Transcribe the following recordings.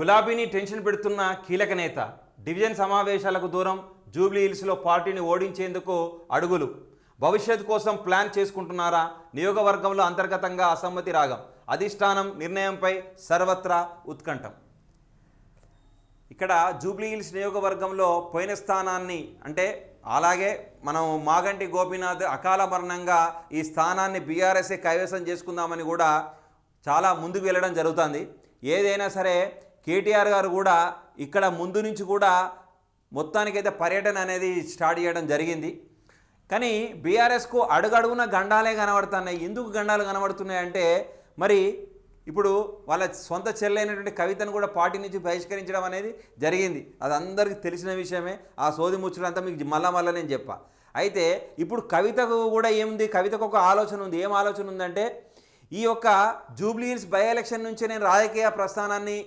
గులాబీని tension పెడుతున్న కీలక నేత. డివిజన్ సమావేశాలకు దూరం జూబ్లీ హిల్స్లో పార్టీని ఓడించేందుకు అడుగులు. భవిష్యత్ కోసం ప్లాన్ చేసుకుంటున్నారా? నియోగవర్గంలో అంతర్గతంగా అసమ్మతి రాగం. అధిష్టానం నిర్ణయంపై సర్వత్రా ఉత్కంఠం. ఇక్కడ జూబ్లీ హిల్స్ నియోగవర్గంలో పోయిన స్థానాన్ని అంటే అలాగే మనం మాగంటి గోపీనాథ్ అకాల మరణంగా ఈ స్థానాన్ని బీఆర్ఎస్ఏ కైవసం చేసుకుందామని కూడా చాలా ముందుకు వెళ్ళడం జరుగుతుంది. ఏదైనా సరే కేటీఆర్ గారు కూడా ఇక్కడ ముందు నుంచి కూడా మొత్తానికైతే పర్యటన అనేది స్టార్ట్ చేయడం జరిగింది. కానీ బీఆర్ఎస్కు అడుగడుగున గండాలే కనబడుతున్నాయి. ఎందుకు గండాలు కనబడుతున్నాయి అంటే మరి ఇప్పుడు వాళ్ళ సొంత చెల్లైనటువంటి కవితను కూడా పార్టీ నుంచి బహిష్కరించడం అనేది జరిగింది. అది అందరికీ తెలిసిన విషయమే. ఆ సోది ముచ్చుడంతా మీకు మళ్ళా మళ్ళా నేను చెప్పా. అయితే ఇప్పుడు కవితకు కూడా ఏముంది? కవితకు ఒక ఆలోచన ఉంది. ఏం ఆలోచన ఉందంటే ఈ యొక్క జూబ్లీ హిల్స్ బై ఎలక్షన్ నుంచి నేను రాజకీయ ప్రస్థానాన్ని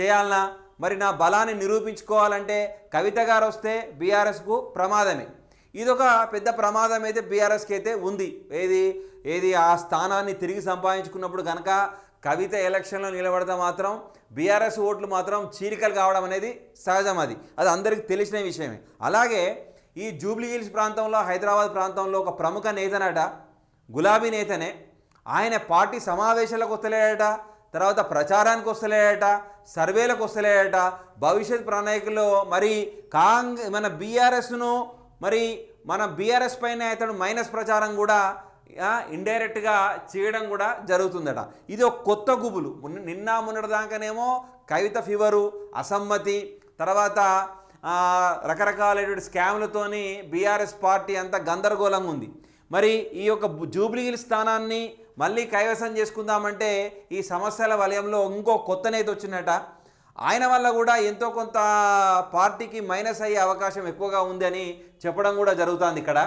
చేయాలనా? మరి నా బలాన్ని నిరూపించుకోవాలంటే కవిత గారు వస్తే బీఆర్ఎస్కు ప్రమాదమే. ఇదొక పెద్ద ప్రమాదం అయితే బీఆర్ఎస్కి అయితే ఉంది. ఏది? ఏది? ఆ స్థానాన్ని తిరిగి సంపాదించుకున్నప్పుడు కనుక కవిత ఎలక్షన్లో నిలబడితే మాత్రం బీఆర్ఎస్ ఓట్లు మాత్రం చీలికలు కావడం అనేది సహజం అది. అది అందరికీ తెలిసిన విషయమే. అలాగే ఈ జూబ్లీ హిల్స్ ప్రాంతంలో హైదరాబాద్ ప్రాంతంలో ఒక ప్రముఖ నేతనట గులాబీ నేతనే. ఆయన పార్టీ సమావేశాలకు వస్తలేడట. తర్వాత ప్రచారానికి వస్తలేట సర్వేలకు వస్తలేయట భవిష్యత్ ప్రణాళికలో మరి కాంగ్ మన బీఆర్ఎస్ను మరి మన బీఆర్ఎస్ పైన అతడు మైనస్ ప్రచారం కూడా ఇండైరెక్ట్గా చేయడం కూడా జరుగుతుందట. ఇది ఒక కొత్త గుబులు. నిన్న మొన్నటిదాకానేమో కవిత ఫీవరు అసమ్మతి తర్వాత రకరకాలైనటువంటి స్కామ్లతోని బీఆర్ఎస్ పార్టీ అంతా గందరగోళంగా ఉంది మరి ఈ యొక్క జూబ్లీహిల్ జూబ్లీ స్థానాన్ని మళ్ళీ కైవసం చేసుకుందామంటే ఈ సమస్యల వలయంలో ఇంకో కొత్త నేత వచ్చినట ఆయన వల్ల కూడా ఎంతో కొంత పార్టీకి మైనస్ అయ్యే అవకాశం ఎక్కువగా ఉందని చెప్పడం కూడా జరుగుతుంది ఇక్కడ.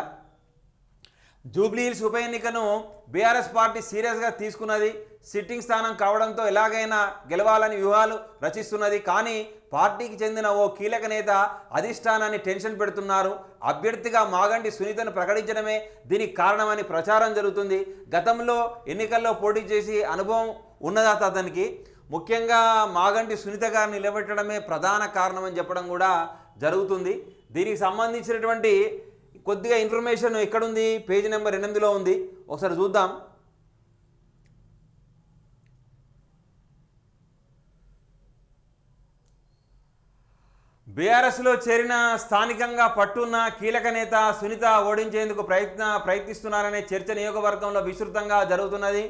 జూబ్లీ హిల్స్ ఉప ఎన్నికను బీఆర్ఎస్ పార్టీ సీరియస్గా తీసుకున్నది. సిట్టింగ్ స్థానం కావడంతో ఎలాగైనా గెలవాలని వ్యూహాలు రచిస్తున్నది. కానీ పార్టీకి చెందిన ఓ కీలక నేత అధిష్టానాన్ని టెన్షన్ పెడుతున్నారు. అభ్యర్థిగా మాగంటి సునీతను ప్రకటించడమే దీనికి కారణమని ప్రచారం జరుగుతుంది. గతంలో ఎన్నికల్లో పోటీ చేసి అనుభవం ఉన్నదా అతనికి? ముఖ్యంగా మాగంటి సునీత గారిని నిలబెట్టడమే ప్రధాన కారణమని చెప్పడం కూడా జరుగుతుంది. దీనికి సంబంధించినటువంటి కొద్దిగా ఇన్ఫర్మేషన్ ఎక్కడుంది? పేజీ నెంబర్ ఎనిమిదిలో ఉంది. ఒకసారి చూద్దాం. బీఆర్ఎస్లో చేరిన స్థానికంగా పట్టున్న కీలక నేత సునీత ఓడించేందుకు ప్రయత్న ప్రయత్నిస్తున్నారనే చర్చ నియోగవర్గంలో విస్తృతంగా జరుగుతున్నది.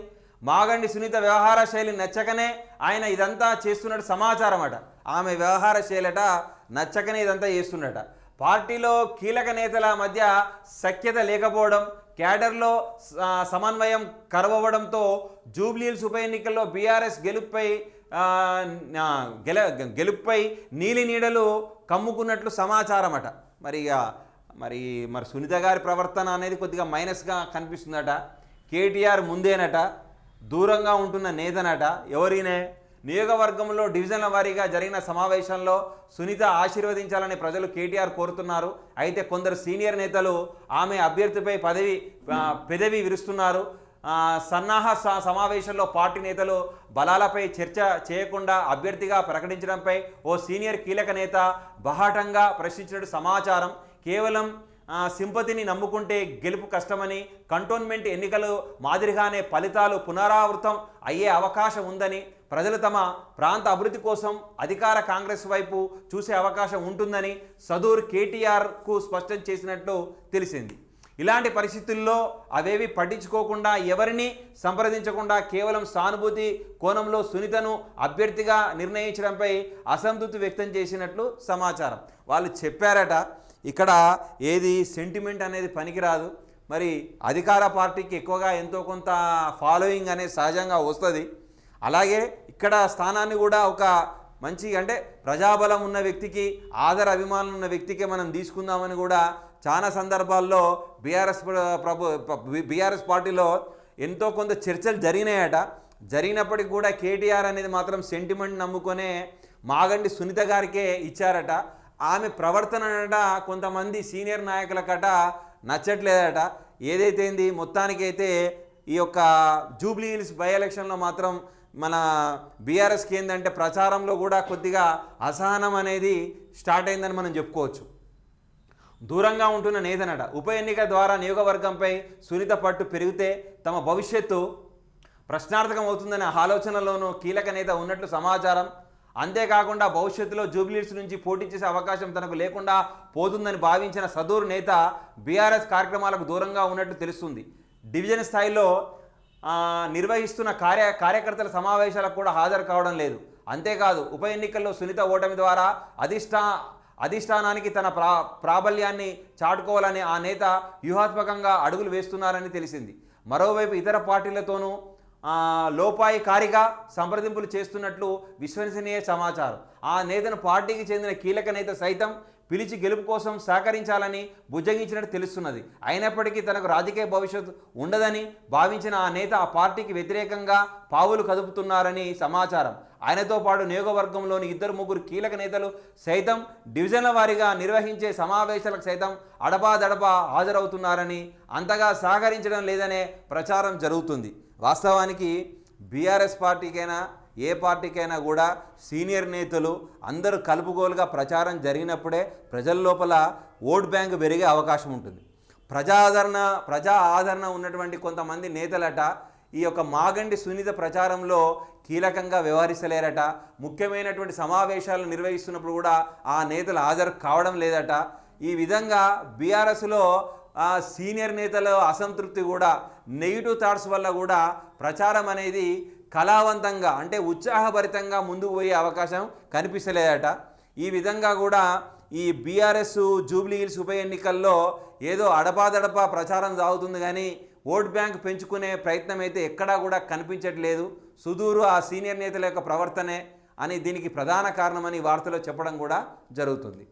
మాగండి సునీత వ్యవహార శైలి నచ్చకనే ఆయన ఇదంతా చేస్తున్నట్టు సమాచారం అట ఆమె వ్యవహార శైలట నచ్చకనే ఇదంతా చేస్తున్నట. పార్టీలో కీలక నేతల మధ్య సఖ్యత లేకపోవడం క్యాడర్లో సమన్వయం కరవడంతో జూబ్లీహిల్స్ ఉప ఎన్నికల్లో బీఆర్ఎస్ గెలుపుపై గెల గెలుపుపై నీలి నీడలు కమ్ముకున్నట్లు సమాచారం అట మరి ఇక మరి మరి సునీత గారి ప్రవర్తన అనేది కొద్దిగా మైనస్గా కనిపిస్తుందట. కేటీఆర్ ముందేనట. దూరంగా ఉంటున్న నేతనట. ఎవరినే? నియోగవర్గంలో డివిజన్ల వారీగా జరిగిన సమావేశంలో సునీత ఆశీర్వదించాలని ప్రజలు కేటీఆర్ కోరుతున్నారు. అయితే కొందరు సీనియర్ నేతలు ఆమె అభ్యర్థిపై పదవి పెదవి విరుస్తున్నారు. సన్నాహ స- సమావేశంలో పార్టీ నేతలు బలాలపై చర్చ చేయకుండా అభ్యర్థిగా ప్రకటించడంపై ఓ సీనియర్ కీలక నేత బహాటంగా ప్రశ్నించినట్టు సమాచారం. కేవలం సింపతిని నమ్ముకుంటే గెలుపు కష్టమని కంటోన్మెంట్ ఎన్నికలు మాదిరిగానే ఫలితాలు పునరావృతం అయ్యే అవకాశం ఉందని ప్రజలు తమ ప్రాంత అభివృద్ధి కోసం అధికార కాంగ్రెస్ వైపు చూసే అవకాశం ఉంటుందని సదూర్ కేటీఆర్కు స్పష్టం చేసినట్లు తెలిసింది. ఇలాంటి పరిస్థితుల్లో అవేవి పట్టించుకోకుండా ఎవరిని సంప్రదించకుండా కేవలం సానుభూతి కోణంలో సునీతను అభ్యర్థిగా నిర్ణయించడంపై అసంతృప్తి వ్యక్తం చేసినట్లు సమాచారం. వాళ్ళు చెప్పారట ఇక్కడ ఏది సెంటిమెంట్ అనేది పనికిరాదు మరి అధికార పార్టీకి ఎక్కువగా ఎంతో కొంత ఫాలోయింగ్ అనేది సహజంగా వస్తుంది. అలాగే ఇక్కడ స్థానాన్ని కూడా ఒక మంచి అంటే ప్రజాబలం ఉన్న వ్యక్తికి ఆదర అభిమానం ఉన్న వ్యక్తికి మనం తీసుకుందామని కూడా చాలా సందర్భాల్లో బీఆర్ఎస్ ప్రభు బీఆర్ఎస్ పార్టీలో ఎంతో కొంత చర్చలు జరిగినాయట. జరిగినప్పటికీ కూడా కేటీఆర్ అనేది మాత్రం సెంటిమెంట్ నమ్ముకొనే మాగండి సునీత గారికే ఇచ్చారట. ఆమె ప్రవర్తనట కొంతమంది సీనియర్ నాయకులకట నచ్చట్లేదట. ఏదైతే మొత్తానికైతే ఈ యొక్క జూబ్లీ హిల్స్ బై ఎలక్షన్లో మాత్రం మన బీఆర్ఎస్కి ఏంటంటే ప్రచారంలో కూడా కొద్దిగా అసహనం అనేది స్టార్ట్ అయిందని మనం చెప్పుకోవచ్చు. దూరంగా ఉంటున్న నేతనట. ఉప ఎన్నిక ద్వారా నియోగవర్గంపై సునీత పట్టు పెరిగితే తమ భవిష్యత్తు ప్రశ్నార్థకం అవుతుందనే ఆలోచనలోనూ కీలక నేత ఉన్నట్లు సమాచారం. అంతేకాకుండా భవిష్యత్తులో జూబ్లీస్ నుంచి పోటీ చేసే అవకాశం తనకు లేకుండా పోతుందని భావించిన సదూరు నేత బీఆర్ఎస్ కార్యక్రమాలకు దూరంగా ఉన్నట్లు తెలుస్తుంది. డివిజన్ స్థాయిలో నిర్వహిస్తున్న కార్య కార్యకర్తల సమావేశాలకు కూడా హాజరు కావడం లేదు. అంతేకాదు ఉప ఎన్నికల్లో సునీత ఓటమి ద్వారా అధిష్టా అధిష్టానానికి తన ప్రా ప్రాబల్యాన్ని చాటుకోవాలని ఆ నేత వ్యూహాత్మకంగా అడుగులు వేస్తున్నారని తెలిసింది. మరోవైపు ఇతర పార్టీలతోనూ లోపాయికారిగా సంప్రదింపులు చేస్తున్నట్లు విశ్వసనీయ సమాచారం. ఆ నేతను పార్టీకి చెందిన కీలక నేత సైతం పిలిచి గెలుపు కోసం సహకరించాలని బుజ్జగించినట్టు తెలుస్తున్నది. అయినప్పటికీ తనకు రాజకీయ భవిష్యత్తు ఉండదని భావించిన ఆ నేత ఆ పార్టీకి వ్యతిరేకంగా పావులు కదుపుతున్నారని సమాచారం. ఆయనతో పాటు నియోగవర్గంలోని ఇద్దరు ముగ్గురు కీలక నేతలు సైతం డివిజన్ల వారీగా నిర్వహించే సమావేశాలకు సైతం అడపాదడపా హాజరవుతున్నారని అంతగా సహకరించడం లేదనే ప్రచారం జరుగుతుంది. వాస్తవానికి బీఆర్ఎస్ పార్టీకైనా ఏ పార్టీకైనా కూడా సీనియర్ నేతలు అందరూ కలుపుగోలుగా ప్రచారం జరిగినప్పుడే ప్రజల లోపల ఓట్ బ్యాంక్ పెరిగే అవకాశం ఉంటుంది. ప్రజాదరణ ప్రజా ఆదరణ ఉన్నటువంటి కొంతమంది నేతలట ఈ యొక్క మాగండి సునీత ప్రచారంలో కీలకంగా వ్యవహరిస్తలేరట. ముఖ్యమైనటువంటి సమావేశాలు నిర్వహిస్తున్నప్పుడు కూడా ఆ నేతలు హాజరు కావడం లేదట. ఈ విధంగా బీఆర్ఎస్లో సీనియర్ నేతల అసంతృప్తి కూడా నెగిటివ్ థాట్స్ వల్ల కూడా ప్రచారం అనేది కళావంతంగా అంటే ఉత్సాహభరితంగా ముందుకు పోయే అవకాశం కనిపిస్తలేదట. ఈ విధంగా కూడా ఈ బీఆర్ఎస్ జూబ్లీ హిల్స్ ఉప ఎన్నికల్లో ఏదో అడపాదడపా ప్రచారం సాగుతుంది కానీ ఓట్ బ్యాంక్ పెంచుకునే ప్రయత్నం అయితే ఎక్కడా కూడా కనిపించట్లేదు. సుదూరు ఆ సీనియర్ నేతల యొక్క ప్రవర్తనే అని దీనికి ప్రధాన కారణమని వార్తలో చెప్పడం కూడా జరుగుతుంది.